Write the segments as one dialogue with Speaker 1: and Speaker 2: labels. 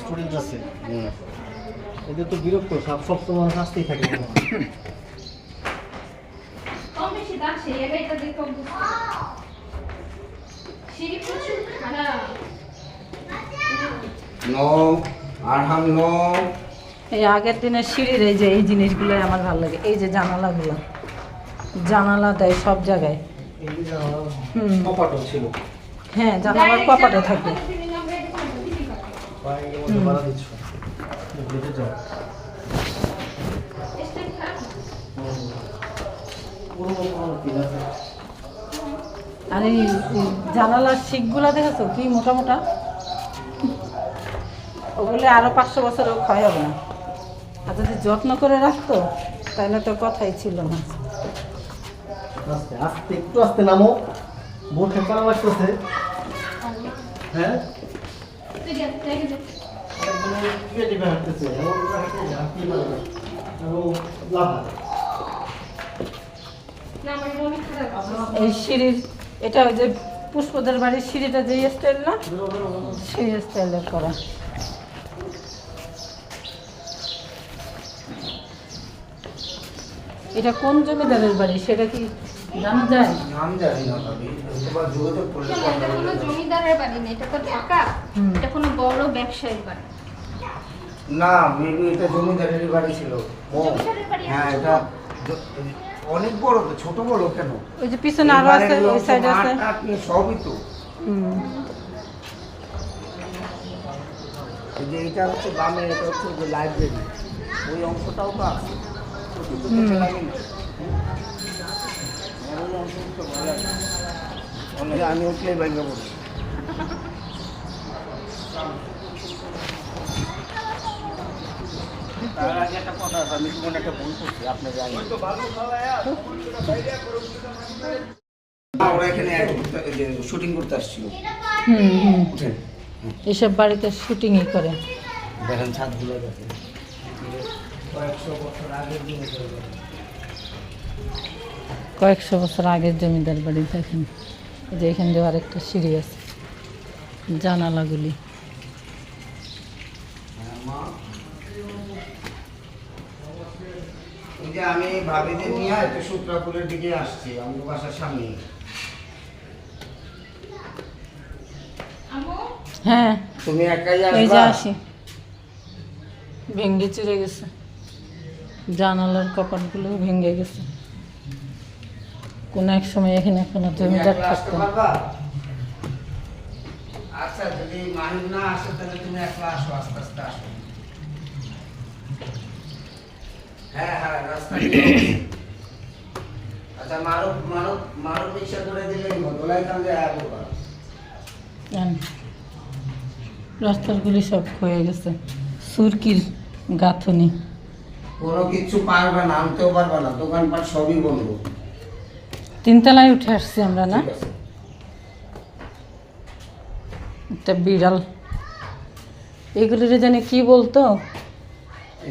Speaker 1: Student আছে। এদের তো বিরক্ত সব সব সময় থাকে
Speaker 2: কম বেশি দাম সেই জায়গাটা দেখে সিঁড়ি প্রচুর খারাপ
Speaker 3: নো আরহাম নো
Speaker 4: এই আগের দিনের সিঁড়ির এই যে এই জিনিসগুলোই আমার ভালো লাগে। এই যে জানালাগুলো। জানালা দেয় সব জায়গায়।
Speaker 1: এই জানালা
Speaker 4: হুম।
Speaker 1: কপাটও ছিল।
Speaker 4: হ্যাঁ জানালার কপাটে থাকে
Speaker 1: দিচ্ছ? বুঝে যাও
Speaker 4: আর এই জানালার শিকগুলো দেখেছ? কি মোটা মোটা? ওগুলো আরও পাঁচশো বছরও ক্ষয় হবে না। আর যদি যত্ন করে রাখতো তাহলে তো কথাই ছিল না।
Speaker 1: আস্তে আস্তে একটু আস্তে নামো। বোট ঠেকানো লাগতেছে হ্যাঁ? হাঁটতেছে হাঁটতে। লাভ
Speaker 4: এই সিঁড়ির এটা ওই যে পুষ্পদের বাড়ির সিঁড়িটা যে স্টাইল না। সেই স্টাইলের করা। এটা কোন জমিদারের বাড়ি? সেটা কি জানা যায়
Speaker 3: নাম জানি না ভাবি তোমার যোগাযোগ করলে
Speaker 2: জমিদারের বাড়ি না এটা তো ঢাকা। এটা কোনো বড় ব্যবসায়ীর বাড়ি।
Speaker 3: না মেবি এটা জমিদারের বাড়ি ছিল। ও হ্যাঁ এটা অনেক বড় তো ছোট বড় কেন?
Speaker 4: ওই যে পিছনে আরও আছে ওই সাইড আছে।
Speaker 3: নিয়ে সবই তো। এই যে এটা হচ্ছে বামে এটা হচ্ছে যে লাইব্রেরি ওই অংশটাও তো আছে। ছোট ছোট
Speaker 4: হুম।
Speaker 3: ছেলেমেয়ে। আর ওই অংশটা তো ভালো আছে। অনেক আমি উঠলেই ভেঙে পড়ি তার আগে একটা কথা আছে, আমি কোনো একটা ভুল করছি আপনি জানেন ওরা এখানে শুটিং করতে আসছিল।
Speaker 4: হুম হুম। এসব বাড়িতে শুটিংই করে।
Speaker 3: দেখেন ছাদগুলো দেখেন। কয়েকশো বছর আগের
Speaker 4: কয়েকশো বছর আগের জমিদার বাড়ি দেখেন। যে এখান দিয়ে আরেকটা সিঁড়ি আছে। জানালাগুলি।
Speaker 3: যে আমি ভাবিদের নিয়ে একটু সূত্রাপুরের দিকে আসছি আমাদের বাসার সামনে
Speaker 4: হ্যাঁ।
Speaker 3: তুমি একাই
Speaker 4: এই যে
Speaker 3: আসবা
Speaker 4: আসি। ভেঙ্গে চুরে গেছে। জানালার কপাটগুলো ভেঙে গেছে। কোনো এক সময় এখানে কোনো
Speaker 3: তুমি
Speaker 4: জমিদার
Speaker 3: আসতে
Speaker 4: থাকতো
Speaker 3: আচ্ছা যদি মাহিন না আসে তাহলে তুমি একলা আসো আস্তে আস্তে আসো। হ্যাঁ হ্যাঁ রাস্তা আচ্ছা মারুফ মারুফ মারুফ রিক্সা করে দিলেই দোলাই কান্দে আয়া
Speaker 4: জান। রাস্তাগুলি সব হয়ে গেছে। সুরকির গাঁথনি।
Speaker 3: কোনো কিছু পারবে না আনতেও পারবে না দোকানপাট সবই বন্ধ।
Speaker 4: তিনতলায় উঠে আসছি আমরা না? একটা বিড়াল। এগুলির জানি কি বলতো?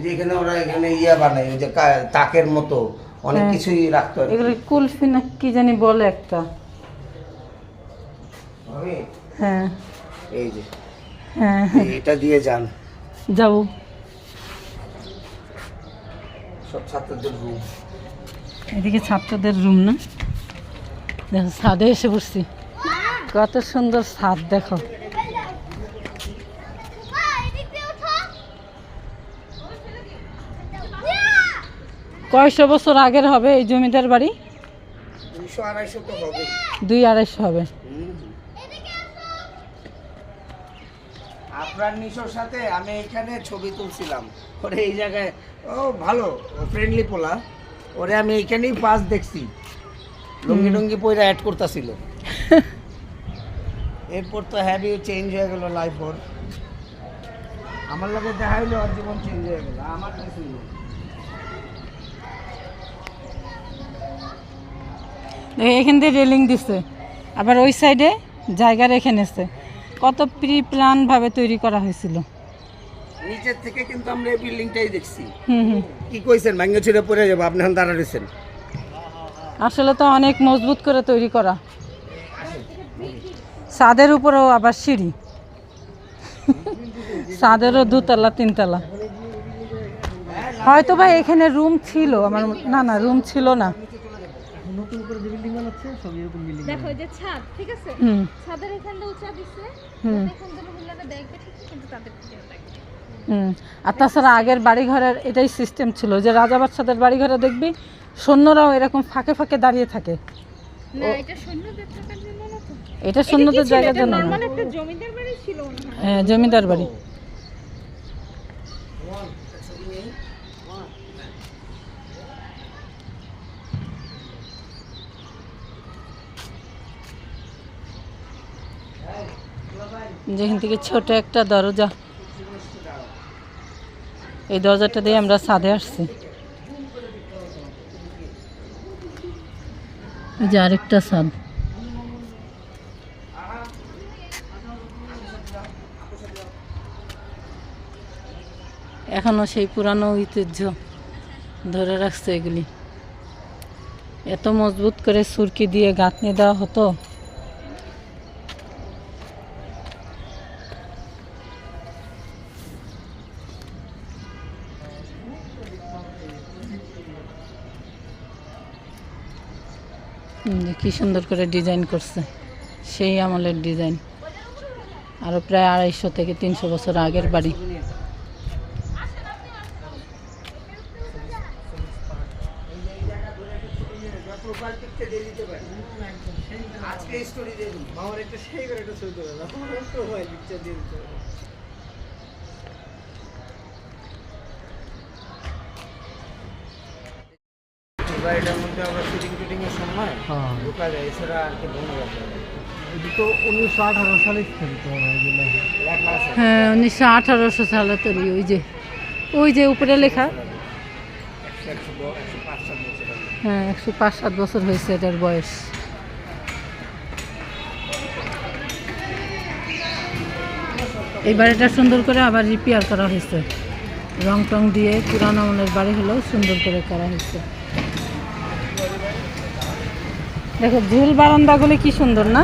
Speaker 3: যে এখানে ওরা এখানে ইয়া বানায় ওই যে তাকের মতো অনেক
Speaker 4: হ্যাঁ।
Speaker 3: কিছুই রাখতো কি।
Speaker 4: কুলফি না কি জানি বলে একটা। হ্যাঁ।
Speaker 3: এই যে।
Speaker 4: হ্যাঁ।
Speaker 3: এটা দিয়ে যান।
Speaker 4: যাব।
Speaker 3: সব ছাত্রদের রুম
Speaker 4: এদিকে ছাত্রদের রুম না। দেখো ছাদে এসে পড়ছি কত সুন্দর ছাদ দেখো। কয়শো বছর আগের হবে এই জমিদার বাড়ি? দুই আড়াইশো হবে।
Speaker 3: আপনার নিশোর সাথে আমি এখানে ছবি তুলছিলাম। ওরে এই জায়গায় ও ভালো ফ্রেন্ডলি পোলা। ওরে আমি এইখানেই পাস দেখছি। লুঙ্গি টুঙ্গি পয়রা অ্যাড করতেছিল। এরপর তো হ্যাভি চেঞ্জ হয়ে গেল লাইফ ওর। আমার লগে দেখা হইল ওর জীবন চেঞ্জ হয়ে গেল। আমার কিছুই
Speaker 4: এখান দিয়ে রেলিং দিছে। আবার ওই সাইডে জায়গা রেখে নিছে। কত প্রি প্ল্যান ভাবে তৈরি করা হয়েছিল।
Speaker 3: নিচের থেকে কিন্তু আমরা এই বিল্ডিংটাই দেখছি। কি কইছেন? ভাঙ্গে ছিঁড়ে পড়ে যাব আপনি এখন দাঁড়া রয়েছেন
Speaker 4: আসলে তো অনেক মজবুত করে তৈরি করা। ছাদের উপরেও আবার সিঁড়ি। ছাদেরও দুতলা তিনতলা। হয়তো বা এখানে রুম ছিল আমার না না রুম ছিল না।
Speaker 1: নতুন করে যে বিল্ডিং বানাচ্ছে সব এরকম বিল্ডিং
Speaker 2: দেখো এই যে ছাদ ঠিক আছে
Speaker 4: হুম
Speaker 2: ছাদের এখানটা উঁচা দিছে
Speaker 4: হুম।
Speaker 2: এখান থেকে মহিলারা দেখবে ঠিকই কিন্তু তাদের ভিডিও দেখবে
Speaker 4: হুম আর তাছাড়া আগের বাড়িঘরের এটাই সিস্টেম ছিল যে রাজা বাচ্চাদের বাড়িঘরে দেখবি সৈন্যরাও এরকম ফাঁকে ফাঁকে দাঁড়িয়ে থাকে
Speaker 2: এটা সৈন্যদের
Speaker 4: জায়গার জন্য না
Speaker 2: নর্মাল একটা জমিদার বাড়ি ছিল মনে হয়
Speaker 4: হ্যাঁ জমিদার বাড়ি যেখান থেকে ছোট একটা দরজা। এই দরজাটা দিয়ে আমরা ছাদে আসছি। আরেকটা ছাদ। এখনও সেই পুরানো ঐতিহ্য ধরে রাখছে এগুলি। এত মজবুত করে সুরকি দিয়ে গাঁথনি দেওয়া হতো। কি সুন্দর করে ডিজাইন করছে। সেই আমলের ডিজাইন আরও প্রায় আড়াইশো থেকে তিনশো বছর আগের বাড়ি।
Speaker 3: প্রোফাইল পিকচার দিয়ে দিতে পারি আজকে স্টোরি দিয়ে
Speaker 1: আমার একটা সেই করে একটা ছবি করে দাও। পিকচার দিয়ে দিতে হবে।
Speaker 3: বাড়িটার মধ্যে আমরা শুটিং সময়
Speaker 1: হ্যাঁ।
Speaker 3: এছাড়া আর কি ভ্রমণ
Speaker 1: এটা তো উনিশশো আঠারো সালে
Speaker 4: হ্যাঁ উনিশশো আঠারোশো সালে তৈরি ওই যে ওই যে উপরে লেখা। হ্যাঁ একশো পাঁচ সাত বছর হয়েছে এটার বয়স। এই বাড়িটা সুন্দর করে আবার রিপেয়ার করা হয়েছে। রং টং দিয়ে পুরানো আমলের বাড়ি হলেও সুন্দর করে করা হয়েছে। দেখো ঝুল বারান্দাগুলি কি সুন্দর না?